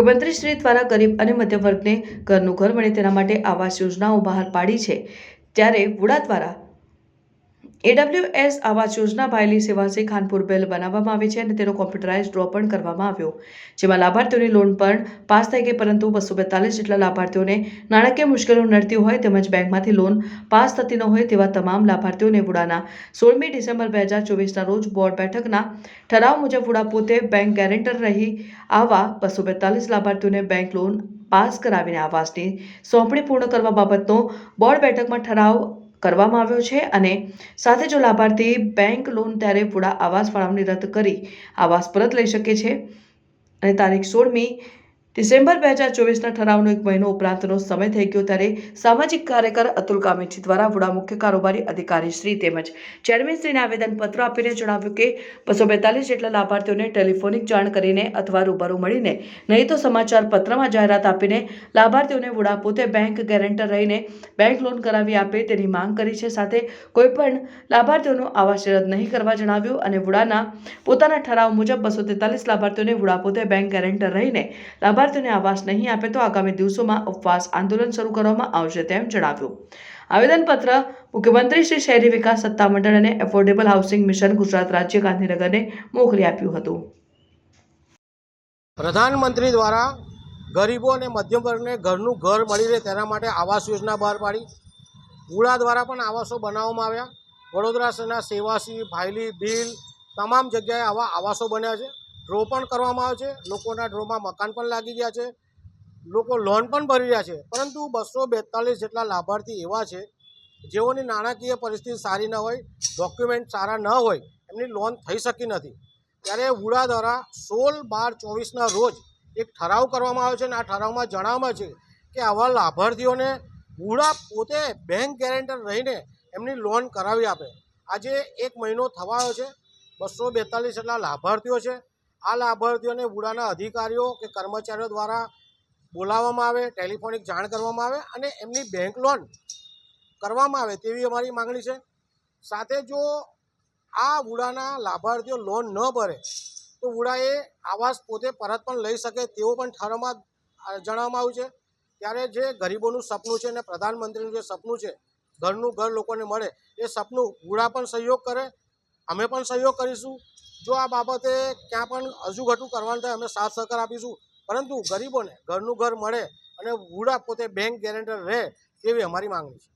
મુખ્યમંત્રી શ્રી દ્વારા ગરીબ અને મધ્યમ વર્ગને ઘરનું ઘર મળે તેના માટે આવાસ યોજનાઓ બહાર પાડી છે. ત્યારે વુડા દ્વારા એડબ્લ્યુએસ આવાસ યોજના ભાયલી સેવાસી ખાનપુર બેલ બનાવવામાં આવી છે અને તેનો કોમ્પ્યુટરાઇઝ ડ્રો પણ કરવામાં આવ્યો. જેમાં લાભાર્થીઓની લોન પણ પાસ થઈ ગઈ, પરંતુ બસો બેતાલીસ જેટલા લાભાર્થીઓને નાણાકીય મુશ્કેલીઓ નડતી હોય તેમજ બેંકમાંથી લોન પાસ થતી ન હોય તેવા તમામ લાભાર્થીઓને વુડાના સોળમી ડિસેમ્બર બે હજાર ચોવીસના રોજ બોર્ડ બેઠકના ઠરાવ મુજબ વુડા પોતે બેંક ગેરેન્ટર રહી આવા બસો બેતાલીસ લાભાર્થીઓને બેંક લોન પાસ કરાવીને આવાસની સોંપણી પૂર્ણ કરવા બાબતનો બોર્ડ બેઠકમાં ઠરાવ કરવામાં આવ્યો છે અને સાથે જો લાભાર્થી બેંક લોન ત્યારે પૂરા આવાસ ફાળવણી રદ કરી આવાસ પરત લઈ શકે છે. અને તારીખ સોળમી ડિસેમ્બર બે હજાર ચોવીસના ઠરાવનો એક મહિનો ઉપરાંતનો સમય થઈ ગયો ત્યારે સામાજિક કાર્યકર અતુલ કામેચી દ્વારા વડા મુખ્ય કારોબારી અધિકારી શ્રી તેમજ ચેરમેનશ્રીને આવેદનપત્ર આપીને જણાવ્યું કે બસો બેતાલીસ જેટલા લાભાર્થીઓને ટેલિફોનિક જાણ કરીને અથવા રૂબરૂ મળીને, નહીં તો સમાચાર પત્રમાં જાહેરાત આપીને લાભાર્થીઓને વડા પોતે બેંક ગેરેન્ટર રહીને બેંક લોન કરાવી આપે તેની માંગ કરી છે. સાથે કોઈપણ લાભાર્થીઓનું આવાસ રદ નહીં કરવા જણાવ્યું અને વુડાના પોતાના ઠરાવ મુજબ બસો તેતાલીસ લાભાર્થીઓને વુડા પોતે બેંક ગેરેન્ટર રહીને લાભાર્થીઓને આવાસ નહીં આપે તો આગામી દિવસોમાં ઉપવાસ આંદોલન શરૂ કરવામાં આવશે તેમ જણાવ્યું. આવેદનપત્ર મુખ્યમંત્રી શ્રી શહેરી વિકાસ સત્તામંડળ અને એફોર્ડેબલ હાઉસિંગ મિશન ગુજરાત રાજ્ય ગાંધીનગરને મોકલી આપ્યું હતું. પ્રધાનમંત્રી દ્વારા ગરીબો અને મધ્યમ વર્ગને ઘરનું ઘર મળી રહે તેના માટે આવાસ યોજના બહાર પાડી. ઉડા દ્વારા પણ આવાસો બનાવવામાં આવ્યા. વડોદરા શહેરના સેવાસી, ભાયલી, ભીલ, તમામ જગ્યાએ આવા આવાસો બન્યા છે. ડ્રો પણ કરવામાં આવે છે. લોકોના ડ્રોમાં મકાન પણ લાગી ગયા છે. લોકો લોન પણ ભરી રહ્યા છે. પરંતુ બસો બેતાલીસ જેટલા લાભાર્થી એવા છે, જેઓની નાણાકીય પરિસ્થિતિ સારી ન હોય, ડોક્યુમેન્ટ સારા ન હોય, એમની લોન થઈ શકી નથી. ત્યારે વુડા દ્વારા સોળ બાર ચોવીસના રોજ એક ઠરાવ કરવામાં આવ્યો છે અને આ ઠરાવમાં જણાવવામાં છે કે આવા લાભાર્થીઓને વુડા પોતે બેંક ગેરેન્ટર રહીને એમની લોન કરાવી આપે. આજે એક મહિનો થવાયો છે. બસો બેતાલીસ જેટલા લાભાર્થીઓ છે. આ લાભાર્થીઓને વુડાના અધિકારીઓ કે કર્મચારીઓ દ્વારા બોલાવવામાં આવે, ટેલિફોનિક જાણ કરવામાં આવે અને એમની બેંક લોન કરવામાં આવે તેવી અમારી માંગણી છે. સાથે જો આ વુડાના લાભાર્થીઓ લોન ન ભરે, તો વુડાએ આવાસ પોતે પરત પણ લઈ શકે તેવો પણ ઠરાવમાં જણાવવામાં આવ્યું છે. ત્યારે જે ગરીબોનું સપનું છે અને પ્રધાનમંત્રીનું જે સપનું છે, ઘરનું ઘર લોકોને મળે, એ સપનું વુડા પણ સહયોગ કરે, અમે પણ સહયોગ કરીશું. જો આ બાબતે ક્યાં પણ હજુઘટું કરવાનું થાય, અમે સાથ સહકાર આપીશું. પરંતુ ગરીબોને ઘરનું ઘર મળે અને વુડા પોતે બેંક ગેરેન્ટર રહે, તેવી અમારી માંગણી છે.